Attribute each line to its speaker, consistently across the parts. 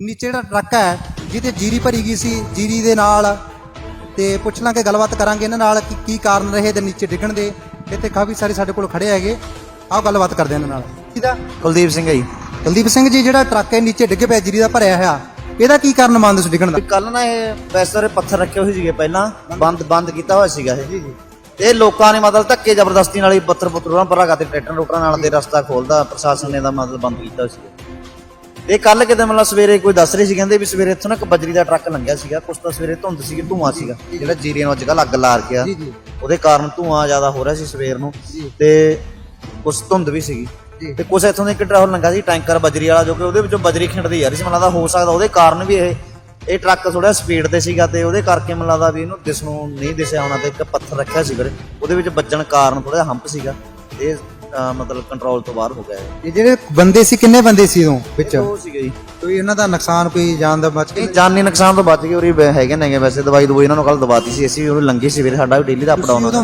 Speaker 1: ਨੀਚੇ ਜਿਹੜਾ ਟਰੱਕ ਹੈ ਜਿਹਦੇ ਜੀਰੀ ਭਰੀ ਗਈ ਸੀ ਜੀਰੀ ਦੇ ਨਾਲ ਤੇ ਪੁੱਛ ਲਾਂਗੇ ਗੱਲਬਾਤ ਕਰਾਂਗੇ ਇਹਨਾਂ ਨਾਲ ਕਿ ਕੀ ਕਾਰਨ ਰਹੇ ਇਹਦੇ ਨੀਚੇ ਡਿੱਗਣ ਦੇ। ਇੱਥੇ ਕਾਫੀ ਸਾਰੇ ਸਾਡੇ ਕੋਲ ਖੜੇ ਹੈਗੇ। ਆਓ ਗੱਲਬਾਤ ਕਰਦੇ ਇਹਨਾਂ ਨਾਲ। ਕਿਹਦਾ
Speaker 2: ਕੁਲਦੀਪ ਸਿੰਘ ਹੈ ਜੀ।
Speaker 1: ਕੁਲਦੀਪ ਸਿੰਘ ਜੀ ਜਿਹੜਾ ਟਰੱਕ ਹੈ ਨੀਚੇ ਡਿੱਗ ਪਿਆ ਜੀਰੀ ਦਾ ਭਰਿਆ ਹੋਇਆ। ਇਹਦਾ ਕੀ ਕਾਰਨ ਮੰਨਦੇ ਹੋ ਡਿੱਗਣ ਦਾ?
Speaker 2: ਕੱਲ ਨਾ ਇਹ ਵੈਸੇ ਪੱਥਰ ਰੱਖੇ ਹੋਏ ਸੀਗੇ ਪਹਿਲਾਂ। ਬੰਦ ਬੰਦ ਕੀਤਾ ਹੋਇਆ ਸੀਗਾ ਇਹ। ਤੇ ਲੋਕਾਂ ਨੇ ਮਤਲਬ ਧੱਕੇ ਜ਼ਬਰਦਸਤੀ ਨਾਲ ਹੀ ਪੱਥਰ ਪੁੱਤਰ ਪਰਾਂ ਕਰਤੇ ਟਰੈਕਟਰ ਰੋਟਰਾਂ ਨਾਲ ਦੇ ਰਸਤਾ ਖੋਲਦਾ ਪ੍ਰਸ਼ਾਸਨ ਨੇ ਦਾ ਮਤਲਬ ਬੰਦ ਕੀਤਾ ਸੀਗਾ। ਇਹ ਕੱਲ ਕਿਤੇ ਮਤਲਬ ਸਵੇਰੇ ਕੋਈ ਦੱਸ ਰਹੀ ਸੀ ਕਹਿੰਦੇ ਵੀ ਸਵੇਰੇ ਇੱਥੋਂ ਨਾ ਇੱਕ ਬਜਰੀ ਦਾ ਟਰੱਕ ਲੰਘਿਆ ਸੀਗਾ ਕੁਛ ਤਾਂ ਸਵੇਰੇ ਧੁੰਦ ਸੀਗੀ ਧੂਆਂ ਸੀਗਾ ਜਿਹੜਾ ਜੀਰੀਆਂ ਨੂੰ ਅੱਜ ਕੱਲ੍ਹ ਅੱਗ ਲਾ ਰਕਿਆ
Speaker 1: ਜੀ ਜੀ।
Speaker 2: ਉਹਦੇ ਕਾਰਨ ਧੂਆਂ ਜ਼ਿਆਦਾ ਹੋ ਰਿਹਾ ਸੀ ਸਵੇਰ ਨੂੰ। ਤੇ ਕੁਛ ਧੁੰਦ ਵੀ ਸੀਗੀ। ਤੇ ਕੁਛ ਇੱਥੋਂ ਦੇ ਇੱਕ ਟਰੈਵਲ ਲੰਘਾ ਸੀ ਟੈਂਕਰ ਬਜਰੀ ਵਾਲਾ ਜੋ ਕਿ ਉਹਦੇ ਵਿੱਚੋਂ ਬਜਰੀ ਖਿੰਡਦੀ ਜਾ ਰਹੀ ਸੀ ਮੈਨੂੰ ਲੱਗਦਾ ਹੋ ਸਕਦਾ ਉਹਦੇ ਕਾਰਨ ਵੀ ਇਹ ਇਹ ਟਰੱਕ ਥੋੜਾ ਸਪੀਡ ਤੇ ਸੀਗਾ ਤੇ ਉਹਦੇ ਕਰਕੇ ਮੈਨੂੰ ਲੱਗਦਾ ਵੀ ਇਹਨੂੰ ਦਿਸ ਨੂੰ ਨਹੀਂ ਦਿਸਿਆ ਹੋਣਾ ਤੇ ਇੱਕ ਪੱਥਰ ਰੱਖਿਆ ਸੀ ਵੀਰੇ। ਉਹਦੇ ਵਿੱਚ ਵੱਜਣ ਕਾਰਨ ਥੋੜਾ ਹੰਪ ਸੀਗਾ। ਇਹ ਅਹ, ਮਤਲਬ ਕੰਟਰੋਲ ਤੋਂ ਬਾਹਰ ਹੋ ਗਿਆ ਇਹ
Speaker 1: ਇਹ ਜਿਹੜੇ ਬੰਦੇ ਸੀ ਕਿੰਨੇ ਬੰਦੇ ਸੀ ਉਦੋਂ ਵਿੱਚ?
Speaker 2: ਉਹ ਸੀਗਾ ਜੀ।
Speaker 1: ਕੋਈ ਇਹਨਾਂ ਦਾ ਨੁਕਸਾਨ ਕੋਈ ਜਾਨ ਦਾ ਬਚ
Speaker 2: ਇਹ ਜਾਨੀ ਨੁਕਸਾਨ ਤੋਂ ਬਚ ਗਏ ਉਰੇ ਹੈਗੇ ਨੇਗੇ ਵੈਸੇ ਦਵਾਈ ਦਵਾਈ ਇਹਨਾਂ ਨੂੰ ਕੱਲ ਦਵਾਤੀ ਸੀ ਅਸੀਂ ਉਹ ਲੰਗੀ ਸੀ ਵੀਰੇ ਸਾਡਾ ਵੀ ਡੇਲੀ ਦਾ ਅਪ ਡਾਊਨ
Speaker 1: ਉਦੋਂ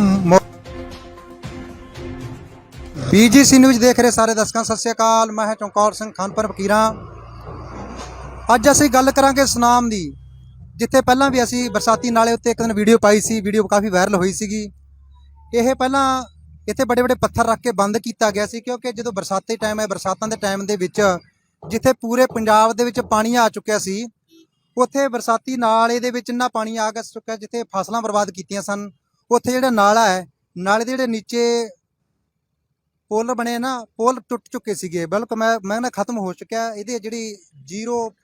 Speaker 1: ਬੀਜੀਸੀ ਨਿਊਜ਼ ਦੇਖ ਰਹੇ ਸਾਰੇ ਦਰਸ਼ਕਾਂ ਸਤਿ ਸ਼੍ਰੀ ਅਕਾਲ ਮੈਂ ਹਾਂ ਚੌਂਕੌਰ ਸਿੰਘ ਖਾਨਪੁਰ ਫਕੀਰਾਂ ਅੱਜ ਅਸੀਂ ਗੱਲ ਕਰਾਂਗੇ ਸੁਨਾਮ ਦੀ ਜਿੱਥੇ ਪਹਿਲਾਂ ਵੀ ਅਸੀਂ ਬਰਸਾਤੀ ਨਾਲੇ ਉੱਤੇ ਇੱਕ ਦਿਨ ਵੀਡੀਓ ਪਾਈ ਸੀ ਵੀਡੀਓ ਕਾਫੀ ਵਾਇਰਲ ਹੋਈ ਸੀਗੀ। ਇਹ ਪਹਿਲਾਂ ਇੱਥੇ ਬੜੇ ਬੜੇ ਪੱਥਰ ਰੱਖ ਕੇ ਬੰਦ ਕੀਤਾ ਗਿਆ ਸੀ, ਕਿਉਂਕਿ ਜਦੋਂ ਬਰਸਾਤੀ ਟਾਈਮ ਹੈ, ਬਰਸਾਤਾਂ ਦੇ ਟਾਈਮ ਦੇ ਵਿੱਚ ਜਿੱਥੇ ਪੂਰੇ ਪੰਜਾਬ ਦੇ ਵਿੱਚ ਪਾਣੀ ਆ ਚੁੱਕਿਆ ਸੀ, ਉੱਥੇ ਬਰਸਾਤੀ ਨਾਲੇ ਦੇ ਵਿੱਚ ਇੰਨਾ ਪਾਣੀ ਆ ਗਿਆ ਚੁੱਕਿਆ ਜਿੱਥੇ ਫਸਲਾਂ ਬਰਬਾਦ ਕੀਤੀਆਂ ਸਨ। ਉੱਥੇ ਜਿਹੜਾ ਨਾਲਾ ਹੈ, ਨਾਲੇ ਦੇ ਜਿਹੜੇ ਨੀਚੇ ਪੁਲ ਬਣੇ ਨਾ, ਪੁਲ ਟੁੱਟ ਚੁੱਕੇ ਸੀਗੇ। ਬਿਲਕੁਲ ਮੈਂ ਮੈਂ ਨਾ ਖਤਮ ਹੋ ਚੁੱਕਿਆ। ਇਹਦੇ ਜਿਹੜੀ ਜ਼ੀਰੋ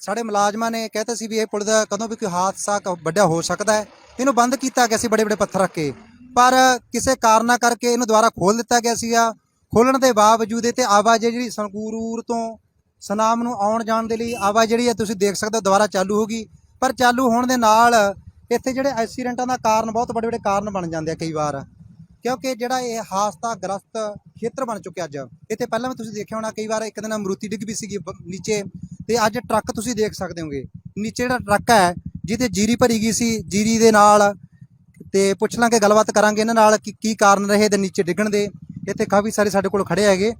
Speaker 1: ਸਾਡੇ ਮੁਲਾਜ਼ਮਾਂ ਨੇ ਕਹਿੰਦੇ ਸੀ ਵੀ ਇਹ ਪੁਲ ਦਾ ਕਦੋਂ ਵੀ ਕੋਈ ਹਾਦਸਾ ਕ- ਵੱਡਾ ਹੋ ਸਕਦਾ ਹੈ। ਇਹਨੂੰ ਬੰਦ ਕੀਤਾ ਗਿਆ ਸੀ ਬੜੇ ਬੜੇ ਪੱਥਰ ਰੱਖ ਕੇ। ਪਰ ਕਿਸੇ ਕਾਰਨਾ ਕਰਕੇ ਇਹਨੂੰ ਦੁਬਾਰਾ ਖੋਲ ਦਿੱਤਾ ਗਿਆ ਸੀਗਾ। ਖੋਲਣ ਦੇ ਬਾਵਜੂਦ ਇਹ ਤੇ ਆਵਾਜਾਈ ਜਿਹੜੀ ਸੰਗਰੂਰ ਤੋਂ ਸਨਾਮ ਨੂੰ ਆਉਣ ਜਾਣ ਦੇ ਲਈ ਆਵਾਜਾਈ ਜਿਹੜੀ ਹੈ, ਤੁਸੀਂ ਦੇਖ ਸਕਦੇ ਹੋ ਦੁਬਾਰਾ ਚਾਲੂ ਹੋ ਗਈ। ਪਰ ਚਾਲੂ ਹੋਣ ਦੇ ਨਾਲ ਇੱਥੇ ਜਿਹੜੇ ਐਕਸੀਡੈਂਟਾਂ ਦਾ ਕਾਰਨ, ਬਹੁਤ ਵੱਡੇ ਵੱਡੇ ਕਾਰਨ ਬਣ ਜਾਂਦੇ ਆ ਕਈ ਵਾਰ। ਕਿਉਂਕਿ ਜਿਹੜਾ ਇਹ ਹਾਸਤਾ ਗ੍ਰਸਤ ਖੇਤਰ ਬਣ ਚੁੱਕਿਆ ਅੱਜ। ਇੱਥੇ ਪਹਿਲਾਂ ਵੀ ਤੁਸੀਂ ਦੇਖਿਆ ਹੋਣਾ, ਕਈ ਵਾਰ ਇੱਕ ਦਿਨ ਅਮਰੂਤੀ ਡਿੱਗ ਵੀ ਸੀਗੀ ਨੀਚੇ। ਤੇ ਅੱਜ ਟਰੱਕ ਤੁਸੀਂ ਦੇਖ ਸਕਦੇ ਹੋਗੇ। ਨੀਚੇ ਜਿਹੜਾ ਟਰੱਕ ਹੈ, ਜਿਹਦੇ ਜੀਰੀ ਭਰੀ ਗਈ ਸੀ, ਜੀਰੀ ਦੇ ਨਾਲ ਤੇ ਪੁੱਛ ਲਾਂਗੇ ਗੱਲਬਾਤ ਕਰਾਂਗੇ ਇਹਨਾਂ ਨਾਲ ਕਿ ਕੀ ਕਾਰਨ ਰਹੇ ਇਹਦੇ ਨੀਚੇ ਡਿੱਗਣ ਦੇ। ਇੱਥੇ ਕਾਫੀ ਸਾਰੇ ਸਾਡੇ ਕੋਲ ਖੜੇ ਹੈਗੇ।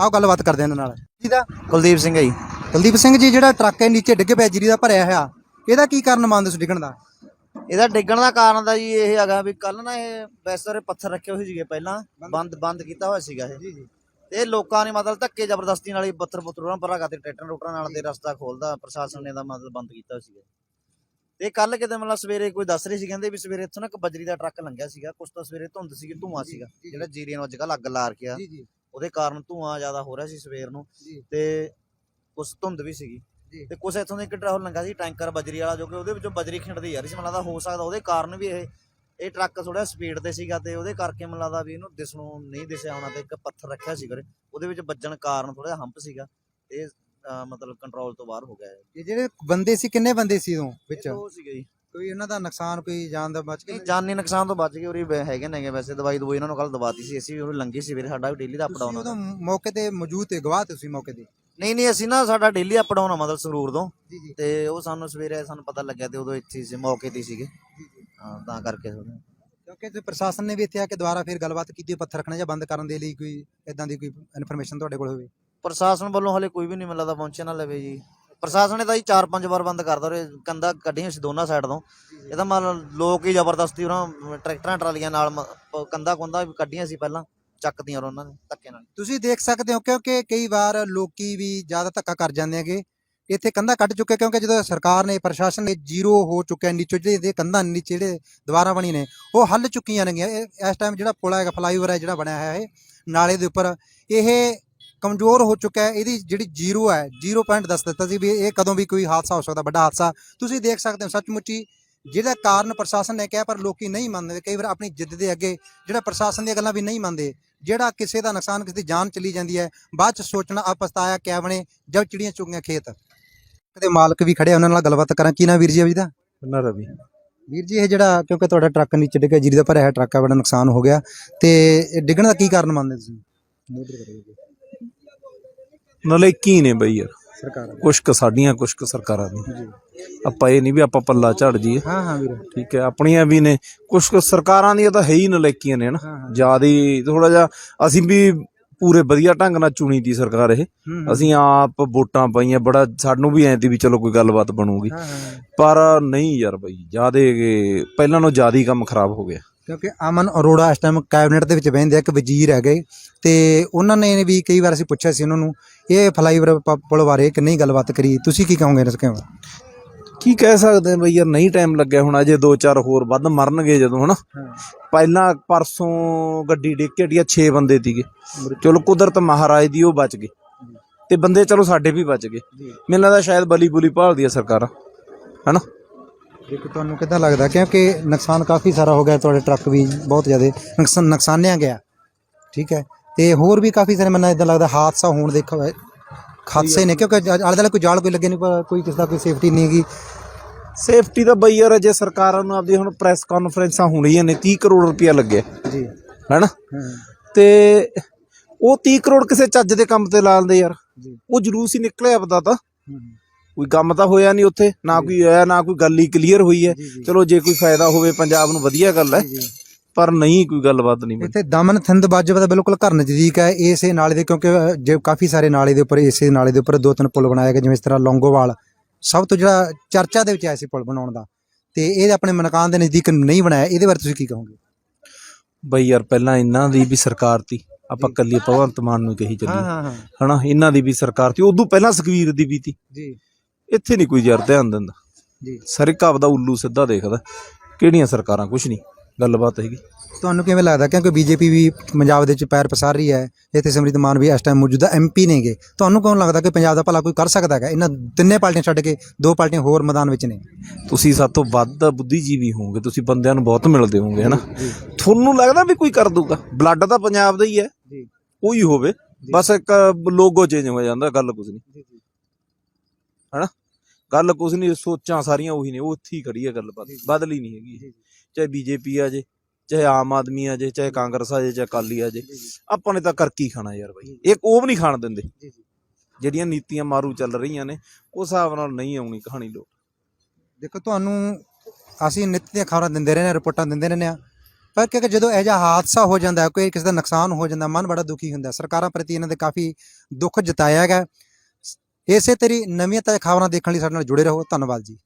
Speaker 1: ਆਓ ਗੱਲਬਾਤ ਕਰਦੇ ਇਹਨਾਂ ਨਾਲ। ਜਿਹਦਾ
Speaker 2: ਕੁਲਦੀਪ ਸਿੰਘ ਹੈ ਜੀ।
Speaker 1: ਕੁਲਦੀਪ ਸਿੰਘ ਜੀ ਜਿਹੜਾ ਟਰੱਕ ਹੈ ਨੀਚੇ ਡਿੱਗ ਪਿਆ ਜੀਰੀ ਦਾ ਭਰਿਆ ਹੋਇਆ ਇਹਦਾ ਕੀ ਕਾਰਨ ਮੰਨਦੇ ਹੋ ਡਿੱਗਣ ਦਾ?
Speaker 2: ਇਹਦਾ ਡਿੱਗਣ ਦਾ ਕਾਰਨ ਤਾਂ ਜੀ ਇਹ ਹੈਗਾ ਵੀ ਕੱਲ ਨਾ ਇਹ ਵੈਸੇ ਪੱਥਰ ਰੱਖੇ ਹੋਏ ਸੀਗੇ ਪਹਿਲਾਂ। ਬੰਦ। ਬੰਦ ਕੀਤਾ ਹੋਇਆ ਸੀਗਾ ਇਹ।
Speaker 1: ਜੀ ਜੀ।
Speaker 2: ਤੇ ਇਹ ਲੋਕਾਂ ਨੇ ਮਤਲਬ ਧੱਕੇ ਜ਼ਬਰਦਸਤੀ ਨਾਲ ਹੀ ਪੱਥਰ ਪੁੱਤਰ ਪਰਾਂ ਕਰਤੇ ਟਰੈਕਟਰ ਰੋਟਰਾਂ ਨਾਲ ਦੇ ਰਸਤਾ ਖੋਲਦਾ ਪ੍ਰਸ਼ਾਸਨ ਨੇ ਦਾ ਮਤਲਬ ਬੰਦ ਕੀਤਾ ਹੋਇਆ ਸੀਗਾ। ਤੇ ਕੱਲ ਕਿਤੇ ਮਤਲਬ ਸਵੇਰੇ ਕੋਈ ਦੱਸ ਰਹੀ ਸੀ ਕਹਿੰਦੇ ਵੀ ਸਵੇਰੇ ਇੱਥੋਂ ਨਾ ਇੱਕ ਬਜਰੀ ਦਾ ਟਰੱਕ ਲੰਘਿਆ ਸੀਗਾ ਕੁਛ ਤਾਂ ਸਵੇਰੇ ਧੁੰਦ ਸੀਗੀ ਧੂਆਂ ਸੀਗਾ ਜਿਹੜਾ ਜੀਰੀਆਂ ਨੂੰ ਅੱਜ ਕੱਲ੍ਹ ਅੱਗ ਲਾ ਰਕਿਆ
Speaker 1: ਜੀ ਜੀ।
Speaker 2: ਉਹਦੇ ਕਾਰਨ ਧੂਆਂ ਜ਼ਿਆਦਾ ਹੋ ਰਿਹਾ ਸੀ ਸਵੇਰ ਨੂੰ ਤੇ ਕੁਛ ਧੁੰਦ ਵੀ ਸੀਗੀ। ਤੇ ਕੁਛ ਇੱਥੋਂ ਦੇ ਇੱਕ ਟਰੈਵਲ ਲੰਘਾ ਸੀ ਟੈਂਕਰ ਬਜਰੀ ਵਾਲਾ ਜੋ ਕਿ ਉਹਦੇ ਵਿੱਚੋਂ ਬਜਰੀ ਖਿੰਡਦੀ ਜਾ ਰਹੀ ਸੀ ਮੈਨੂੰ ਲੱਗਦਾ ਹੋ ਸਕਦਾ ਉਹਦੇ ਕਾਰਨ ਵੀ ਇਹ ਇਹ ਟਰੱਕ ਥੋੜਾ ਸਪੀਡ ਤੇ ਸੀਗਾ ਤੇ ਉਹਦੇ ਕਰਕੇ ਮੈਨੂੰ ਲੱਗਦਾ ਵੀ ਇਹਨੂੰ ਦਿਸ ਨੂੰ ਨਹੀਂ ਦਿਸਿਆ ਹੋਣਾ ਤੇ ਇੱਕ ਪੱਥਰ ਰੱਖਿਆ ਸੀ ਵੀਰੇ ਉਹਦੇ ਵਿੱਚ ਵੱਜਣ ਕਾਰਨ ਥੋੜਾ ਹੰਪ ਸੀਗਾ। ਇਹ ਅਹ, ਮਤਲਬ ਕੰਟਰੋਲ ਤੋਂ ਬਾਹਰ ਹੋ ਗਿਆ ਇਹ।
Speaker 1: ਇਹ ਜਿਹੜੇ ਬੰਦੇ ਸੀ ਕਿੰਨੇ ਬੰਦੇ ਸੀ ਉਦੋਂ ਵਿੱਚ?
Speaker 2: ਉਹ ਸੀਗਾ ਜੀ।
Speaker 1: ਕੋਈ ਉਹਨਾਂ ਦਾ ਨੁਕਸਾਨ ਕੋਈ ਜਾਨ ਦਾ ਬਚ
Speaker 2: ਨਹੀਂ
Speaker 1: ਕੇ
Speaker 2: ਜਾਨੀ ਨੁਕਸਾਨ ਤੋਂ ਬਚ ਗਏ ਉਰੇ ਹੈਗੇ ਨੇਗੇ ਵੈਸੇ ਦਵਾਈ ਦਵਾਈ ਇਹਨਾਂ ਨੂੰ ਕੱਲ ਦਵਾਤੀ ਸੀ। ਅਸੀਂ ਵੀ ਉਹ ਲੰਗੀ ਸੀ ਵੀਰੇ ਸਾਡਾ ਵੀ ਡੇਲੀ ਦਾ ਅਪ
Speaker 1: ਤੁਸੀਂ
Speaker 2: ਡਾਊਨ
Speaker 1: ਉਦੋਂ ਮੌਕੇ ਤੇ ਮੌਜੂਦ ਤੇ ਗਵਾਹ ਤੁਸੀਂ ਮੌਕੇ ਤੇ?
Speaker 2: ਨਹੀਂ ਨਹੀਂ ਅਸੀਂ ਨਾ ਸਾਡਾ ਡੇਲੀ ਅਪ ਡਾਊਨ ਆ ਮਤਲਬ ਸਰੂਰ ਤੋਂ।
Speaker 1: ਜੀ ਜੀ।
Speaker 2: ਤੇ ਉਹ ਸਾਨੂੰ ਸਵੇਰੇ ਸਾਨੂੰ ਪਤਾ ਲੱਗਿਆ ਤੇ ਉਦੋਂ ਇੱਥੇ ਹੀ ਸੀ ਮੌਕੇ ਤੇ ਹੀ ਸੀਗੇ। ਹਾਂ ਤਾਂ ਕਰਕੇ ਥੋੜ੍ਹਾ।
Speaker 1: ਕਿਉਂਕਿ ਤੇ ਪ੍ਰਸ਼ਾਸਨ ਨੇ ਵੀ ਇੱਥੇ ਆ ਕੇ ਦੁਬਾਰਾ ਫਿਰ ਗੱਲਬਾਤ ਕੀਤੀ ਪੱਥਰ ਰੱਖਣਾ ਜਾਂ ਬੰਦ ਕਰਨ ਦੇ ਲਈ ਕੋਈ ਇਦਾਂ ਦੀ ਕੋਈ ਇਨਫੋਰਮੇਸ਼ਨ ਤੁਹਾਡੇ ਕੋਲ ਹੋਵੇ?
Speaker 2: ਪ੍ਰਸ਼ਾਸਨ ਵੱਲੋਂ ਹਲੇ ਕੋਈ ਵੀ ਨਹੀਂ ਮਿਲਦਾ ਪਹੁੰਚੇ ਨਾ ਲਵੇ ਜੀ। ਪ੍ਰਸ਼ਾਸਨ ਨੇ ਤਾਂ ਜੀ ਚਾਰ ਪੰਜ ਵਾਰ ਬੰਦ ਕਰਦਾ ਰਹੇ ਕੰਦਾ ਕੱਢੀਆਂ ਸੀ ਦੋਨਾਂ ਸਾਈਡ ਤੋਂ। ਇਹ ਤਾਂ ਲੋਕ ਹੀ ਜ਼ਬਰਦਸਤੀ ਉਹਨਾਂ ਟਰੈਕਟਰਾਂ, ਟਰਾਲੀਆਂ ਨਾਲ ਮ- ਪ- ਵੀ ਕੱਢੀਆਂ ਸੀ ਪਹਿਲਾਂ ਚੱਕਦੀਆਂ ਉਹਨਾਂ ਨੇ ਧੱਕੇ ਨਾਲ।
Speaker 1: ਤੁਸੀਂ ਦੇਖ ਸਕਦੇ ਹੋ ਕਿਉਂਕਿ ਕਈ ਵਾਰ ਲੋਕੀ ਵੀ ਜ਼ਿਆਦਾ ਧੱਕਾ ਕਰ ਜਾਂਦੇ ਹੈਗੇ। ਇੱਥੇ ਕੰਧਾਂ ਕੱਢ ਚੁੱਕੇ ਕਿਉਂਕਿ ਜਦੋਂ ਸਰਕਾਰ ਨੇ, ਪ੍ਰਸ਼ਾਸਨ ਨੇ ਜ਼ੀਰੋ ਹੋ ਚੁੱਕਿਆ ਨੀਚੇ ਜਿਹੜੇ ਕੰਧਾਂ ਨੀਚੇ ਜਿਹੜੇ ਦੁਬਾਰਾ ਬਣੀ ਨੇ, ਉਹ ਹੱਲ ਚੁੱਕੀਆਂ ਨੇਗੀਆਂ। ਇਹ- ਇਸ ਟਾਈਮ ਜਿਹੜਾ ਪੁਲ ਹੈਗਾ ਫਲਾਈਓਵਰ ਹੈ ਜਿਹੜਾ ਬਣਿਆ ਹੋਇਆ ਹੈ ਨਾਲੇ ਦੇ ਉੱਪਰ। ਇਹ ਕਮਜ਼ੋਰ ਹੋ ਚੁੱਕਾ ਹੈ ਇਹਦੀ ਜਿਹੜੀ ਜ਼ੀਰੋ ਹੈ 0 ਪੁਆਇੰਟ ਦੱਸ ਦਿੱਤਾ ਸੀ ਵੀ ਇਹ ਕਦੋਂ ਵੀ ਕੋਈ ਹਾਦਸਾ ਹੋ ਸਕਦਾ ਵੱਡਾ ਹਾਦਸਾ। ਤੁਸੀਂ ਦੇਖ ਸਕਦੇ ਹੋ ਸੱਚਮੁੱਚੀ ਜਿਹਦਾ ਕਾਰਨ ਪ੍ਰਸ਼ਾਸਨ ਨੇ ਕਿਹਾ ਪਰ ਲੋਕੀ ਨਹੀਂ ਮੰਨਦੇ। ਕਈ ਵਾਰ ਆਪਣੀ ਜਿੱਦ ਦੇ ਅੱਗੇ ਜਿਹੜਾ ਪ੍ਰਸ਼ਾਸਨ ਦੀਆਂ ਗੱਲਾਂ ਵੀ ਨਹੀਂ ਮੰਨਦੇ। ਜਿਹੜਾ ਕਿਸੇ ਦਾ ਨੁਕਸਾਨ ਕਿਸੇ ਦੀ ਜਾਨ ਚਲੀ ਜਾਂਦੀ ਹੈ ਬਾਅਦ ਚ ਸੋਚਣਾ ਆ ਪਛਤਾਇਆ ਕਿਆ ਬਣੇ ਜਦ ਚਿੜੀਆਂ ਚੁਗੀਆਂ ਖੇਤ। ਕਦੇ ਮਾਲਕ ਵੀ ਖੜੇ ਉਹਨਾਂ ਨਾਲ ਗੱਲਬਾਤ ਕਰਾਂ। ਕੀ ਨਾ ਵੀਰ ਜੀ ਅਭੀ ਦਾ?
Speaker 3: ਨਾ ਰਵੀ।
Speaker 1: ਵੀਰ ਜੀ ਇਹ ਜਿਹੜਾ ਕਿਉਂਕਿ ਤੁਹਾਡਾ ਟਰੱਕ ਨੀਚੇ ਡਿੱਗਿਆ ਜੀਰੀ ਦਾ ਭਰਿਆ ਹੋਇਆ ਟਰੱਕ ਆ ਬੜਾ ਨੁਕਸਾਨ ਹੋ ਗਿਆ। ਤੇ ਇਹ ਡਿੱਗਣ ਦਾ ਕੀ ਕਾਰਨ ਮੰਨਦੇ ਤੁਸੀਂ?
Speaker 3: ਨਲੇਕੀ ਨੇ ਬਈ ਯਾਰ।
Speaker 1: ਸਰਕਾਰ
Speaker 3: ਕੁਛ ਕੁ ਸਾਡੀਆਂ ਕੁਛ ਕੁ ਸਰਕਾਰਾਂ ਦੀਆਂ। ਆਪਾਂ ਇਹ ਨਹੀਂ ਵੀ ਆਪਾਂ ਪੱਲਾ ਝੜ ਜੀਏ
Speaker 1: ਹਾਂ ਹਾਂ ਵੀਰ।
Speaker 3: ਠੀਕ ਹੈ ਆਪਣੀਆਂ ਵੀ ਨੇ। ਕੁਛ ਕੁ ਸਰਕਾਰਾਂ ਦੀਆਂ ਤਾਂ ਹੈ ਹੀ ਨਲੇਕੀਆਂ ਨੇ ਨਾ
Speaker 1: ਹਾਂ ਹਾਂ।
Speaker 3: ਜਿਆਦੀ ਥੋੜਾ ਜਿਹਾ ਅਸੀਂ ਵੀ ਪੂਰੇ ਵਧੀਆ ਢੰਗ ਨਾਲ ਚੁਣੀ ਦੀ ਸਰਕਾਰ ਇਹ। ਅਸੀਂ ਆਪ ਵੋਟਾਂ ਪਾਈਆਂ ਬੜਾ ਸਾਨੂੰ ਵੀ ਐਂ ਵੀ ਚਲੋ ਕੋਈ ਗੱਲਬਾਤ ਬਣੂਗੀ।
Speaker 1: ਹਾਂ, ਹਾਂ।
Speaker 3: ਪਰ ਨਹੀਂ ਯਾਰ ਬਈ ਜਿਆਦੇ ਪਹਿਲਾਂ ਨਾਲੋਂ ਜ਼ਿਆਦਾ ਕੰਮ ਖਰਾਬ ਹੋ ਗਿਆ।
Speaker 1: ਕਿਉਂਕਿ ਅਮਨ ਅਰੋੜਾ ਇਸ ਟਾਈਮ ਕੈਬਨਿਟ ਦੇ ਵਿੱਚ ਬਹਿੰਦੇ ਆ ਇੱਕ ਵਜ਼ੀਰ ਹੈਗੇ। ਤੇ ਉਹਨਾਂ ਨੇ ਵੀ ਕਈ ਵਾਰ ਅਸੀਂ ਪੁੱਛਿਆ ਸੀ ਉਹਨਾਂ ਨੂੰ ਇਹ ਫਲਾਈਓਵਰ ਪੁਲ ਬਾਰੇ ਕਿ ਨਹੀਂ ਗੱਲਬਾਤ ਕਰੀ ਤੁਸੀਂ ਕੀ ਕਹੋਗੇ ਇਸ ਕਿਉਂ
Speaker 3: ਕੀ ਕਹਿ ਸਕਦੇ ਆ ਬਈ ਯਾਰ ਨਹੀਂ ਟਾਈਮ ਲੱਗਿਆ ਹੁਣ ਅਜੇ 2-4 ਹੋਰ ਵੱਧ ਮਰਨਗੇ ਜਦੋਂ ਹਨਾ? ਪਹਿਲਾਂ ਪਰਸੋਂ ਗੱਡੀ ਡਿੱਗ ਕੇ ਡੀਆ 6 ਬੰਦੇ ਸੀਗੇ। ਚਲੋ ਕੁਦਰਤ ਮਹਾਰਾਜ ਦੀ ਉਹ ਬਚ ਗਏ। ਤੇ ਬੰਦੇ ਚਲੋ ਸਾਡੇ ਵੀ ਬਚ ਗਏ। ਮੈਨੂੰ ਲੱਗਦਾ ਸ਼ਾਇਦ ਬਲੀ ਬੁਲੀ ਭਾਲਦੀ ਆ ਸਰਕਾਰ ਹਨਾ?
Speaker 1: ਦੇਖੋ ਤੁਹਾਨੂੰ ਕਿੱਦਾਂ ਲੱਗਦਾ? ਕਿਉਂਕਿ ਨੁਕਸਾਨ ਕਾਫੀ ਸਾਰਾ ਹੋ ਗਿਆ ਤੁਹਾਡੇ ਟਰੱਕ ਵੀ ਬਹੁਤ ਜ਼ਿਆਦਾ ਨੁਕਸਾਨ ਨੁਕਸਾਨਿਆ ਗਿਆ। ਠੀਕ ਹੈ। ਤੇ ਹੋਰ ਵੀ ਕਾਫੀ ਸਾਰੇ ਮੈਨੂੰ ਇਦਾਂ ਲੱਗਦਾ ਹਾਦਸਾ ਹੋਣ ਦੇ ਹਾਦਸੇ ਨੇ। ਕਿਉਂਕਿ ਆਲੇ ਦੁਆਲੇ ਕੋਈ ਜਾਲ ਕੋਈ ਲੱਗੇ ਨਹੀਂ ਪਰ ਕੋਈ ਕਿਸੇ ਦਾ ਕੋਈ ਸੇਫਟੀ ਨਹੀਂ ਹੈਗੀ।
Speaker 3: ਸੇਫਟੀ ਦਾ ਬਈ ਯਾਰ ਜੇ ਸਰਕਾਰਾਂ ਨੂੰ ਆਪਦੀ ਹੁਣ ਪ੍ਰੈਸ ਕਾਨਫਰੰਸਾਂ ਹੋਣੀਆਂ ਨੇ 30 ਕਰੋੜ ਰੁਪਇਆ ਲੱਗਿਆ
Speaker 1: ਜੀ।
Speaker 3: ਹੈਨਾ? ਤੇ ਉਹ 30 ਕਰੋੜ ਕਿਸੇ ਚੱਜ ਦੇ ਕੰਮ ਤੇ ਲਾ ਦਿੰਦੇ ਯਾਰ। ਉਹ ਜਲੂਸ ਹੀ ਨਿਕਲਿਆ ਪਤਾ ਤਾਂ। ਕੋਈ ਕੰਮ ਤਾਂ ਹੋਇਆ ਨਹੀਂ ਉੱਥੇ ਨਾ ਕੋਈ ਹੋਇਆ ਨਾ ਕੋਈ ਗੱਲ ਹੀ ਕਲੀਅਰ ਹੋਈ ਹੈ। ਚਲੋ ਜੇ ਕੋਈ ਫਾਇਦਾ ਹੋਵੇ ਪੰਜਾਬ ਨੂੰ ਵਧੀਆ ਗੱਲ ਹੈ ਪਰ ਨਹੀਂ ਕੋਈ ਗੱਲਬਾਤ ਨਹੀਂ
Speaker 1: ਇੱਥੇ ਦਮਨ ਥਿੰਦ ਬਾਜਵਾ ਦਾ ਬਿਲਕੁਲ ਘਰ ਨਜ਼ਦੀਕ ਹੈ ਇਸੇ ਨਾਲੇ ਦੇ ਕਿਉਂਕਿ ਜੇ ਕਾਫੀ ਸਾਰੇ ਨਾਲੇ ਦੇ ਉੱਪਰ ਇਸੇ ਨਾਲੇ ਦੇ ਉੱਪਰ ਦੋ ਤਿੰਨ ਪੁਲ ਬਣਾਏ ਗਏ ਜਿਵੇਂ ਇਸ ਤਰ੍ਹਾਂ ਲੌਂਗੋਵਾਲ। ਸਭ ਤੋਂ ਜਿਹੜਾ ਚਰਚਾ ਦੇ ਵਿੱਚ ਆਇਆ ਸੀ ਪੁਲ ਬਣਾਉਣ ਦਾ ਤੇ ਇਹ ਆਪਣੇ ਮਕਾਨ ਦੇ ਨਜ਼ਦੀਕ ਨਹੀਂ ਬਣਾਇਆ ਇਹਦੇ ਬਾਰੇ ਤੁਸੀਂ ਕੀ ਕਹੋਗੇ?
Speaker 3: ਬਈ ਯਾਰ ਪਹਿਲਾਂ ਇਹਨਾਂ ਦੀ ਵੀ ਸਰਕਾਰ ਤੀ ਆਪਾਂ ਕੱਲੀ ਭਗਵੰਤ ਮਾਨ ਨੂੰ ਕਹੀ ਚੱਲੀ ਹਨਾ ਇਹਨਾਂ ਦੀ ਵੀ ਸਰਕਾਰ ਤੀ ਉਦੋਂ ਪਹਿਲਾਂ ਸੁਖਵੀਰ ਦੀ ਵੀ ਤੀ
Speaker 1: ਜੀ।
Speaker 3: ਇੱਥੇ ਨਹੀਂ ਕੋਈ ਯਾਰ ਧਿਆਨ ਦਿੰਦਾ।
Speaker 1: ਜੀ।
Speaker 3: ਹਰ ਇੱਕ ਆਪਦਾ ਉੱਲੂ ਸਿੱਧਾ ਦੇਖਦਾ। ਕਿਹੜੀਆਂ ਸਰਕਾਰਾਂ? ਕੁਛ ਨਹੀਂ। ਗੱਲਬਾਤ ਹੈਗੀ।
Speaker 1: ਤੁਹਾਨੂੰ ਕਿਵੇਂ ਲੱਗਦਾ? ਕਿਉਂਕਿ ਬੀਜੇਪੀ ਵੀ ਪੰਜਾਬ ਦੇ ਵਿੱਚ ਪੈਰ ਪਸਾਰ ਰਹੀ ਹੈ। ਇੱਥੇ ਸਿਮਰਿਤ ਮਾਨ ਵੀ ਇਸ ਟਾਈਮ ਮੌਜੂਦਾ ਐਮਪੀ ਨੇਗੇ। ਤੁਹਾਨੂੰ ਕੌਣ ਲੱਗਦਾ ਕਿ ਪੰਜਾਬ ਦਾ ਭਲਾ ਕੋਈ ਕਰ ਸਕਦਾ ਹੈਗਾ? ਇਹਨਾਂ ਤਿੰਨੇ ਪਾਰਟੀਆਂ ਛੱਡ ਕੇ ਦੋ ਪਾਰਟੀਆਂ ਹੋਰ ਮੈਦਾਨ ਵਿੱਚ ਨੇ।
Speaker 3: ਤੁਸੀਂ ਸਭ ਤੋਂ ਵੱਧ ਬੁੱਧੀਜੀਵੀ ਹੋਵੋਗੇ। ਤੁਸੀਂ ਬੰਦਿਆਂ ਨੂੰ ਬਹੁਤ ਮਿਲਦੇ ਹੋਵੋਗੇ ਹਨਾ? ਤੁਹਾਨੂੰ ਲੱਗਦਾ ਵੀ ਕੋਈ ਕਰ ਦੂਗਾ ਬਲੱਡ ਤਾਂ ਪੰਜਾਬ ਦਾ ਹੀ ਹੈ।
Speaker 1: ਜੀ।
Speaker 3: ਕੋਈ ਹੋਵੇ। ਬਸ ਇੱਕ ਲੋਗੋ ਚੇਂਜ ਹੋ ਜਾਂਦਾ ਗੱਲ ਕੁਝ ਨਹੀਂ। ਹਨਾ? ਗੱਲ ਕੁਝ ਨਹੀਂ ਸੋਚਾਂ ਸਾਰੀਆਂ ਉਹੀ ਨੇ ਉਹ ਉੱਥੇ ਹੀ ਖੜੀ ਹੈ ਗੱਲਬਾਤ ਬਦਲੀ ਨਹੀਂ ਹੈਗੀ ਚਾਹੇ ਬੀਜੇਪੀ ਆ ਜੇ ਚਾਹੇ ਆਮ ਆਦਮੀ ਆ ਜੇ ਚਾਹੇ ਕਾਂਗਰਸ ਆ ਜੇ ਚਾਹੇ ਅਕਾਲੀ ਆ ਜੇ ਆਪਾਂ ਨੇ ਤਾਂ ਕਰ ਕੀ ਖਾਣਾ ਯਾਰ ਬਾਈ। ਇਹ ਉਹ ਵੀ ਨਹੀਂ ਖਾਣ ਦਿੰਦੇ। ਜਿਹੜੀਆਂ ਨੀਤੀਆਂ ਮਾਰੂ ਚੱਲ ਰਹੀਆਂ ਨੇ ਉਸ ਹਿਸਾਬ ਨਾਲ ਨਹੀਂ ਆਉਣੀ ਕਹਾਣੀ ਲੋਕ।
Speaker 1: ਦੇਖੋ ਤੁਹਾਨੂੰ ਅਸੀਂ ਨਿੱਤ ਦੀਆਂ ਖਬਰਾਂ ਦਿੰਦੇ ਰਹੇ ਨੇ ਰਿਪੋਰਟਾਂ ਦਿੰਦੇ ਰਹਿੰਦੇ ਆ ਪਰ ਕਿਉਂਕਿ ਜਦੋਂ ਇਹ ਜਿਹਾ ਹਾਦਸਾ ਹੋ ਜਾਂਦਾ ਕੋਈ ਕਿਸੇ ਦਾ ਨੁਕਸਾਨ ਹੋ ਜਾਂਦਾ ਮਨ ਬੜਾ ਦੁਖੀ ਹੁੰਦਾ। ਸਰਕਾਰਾਂ ਪ੍ਰਤੀ ਇਹਨਾਂ ਦੇ ਕਾਫੀ ਦੁੱਖ ਜਤਾਇਆ ਹੈਗਾ ਇਸੇ ਤਰੀ ਨਵੀਆਂ ਤਾਜ਼ਾ ਖਬਰਾਂ ਦੇਖਣ ਲਈ ਸਾਡੇ ਨਾਲ ਜੁੜੇ ਰਹੋ। ਧੰਨਵਾਦ ਜੀ।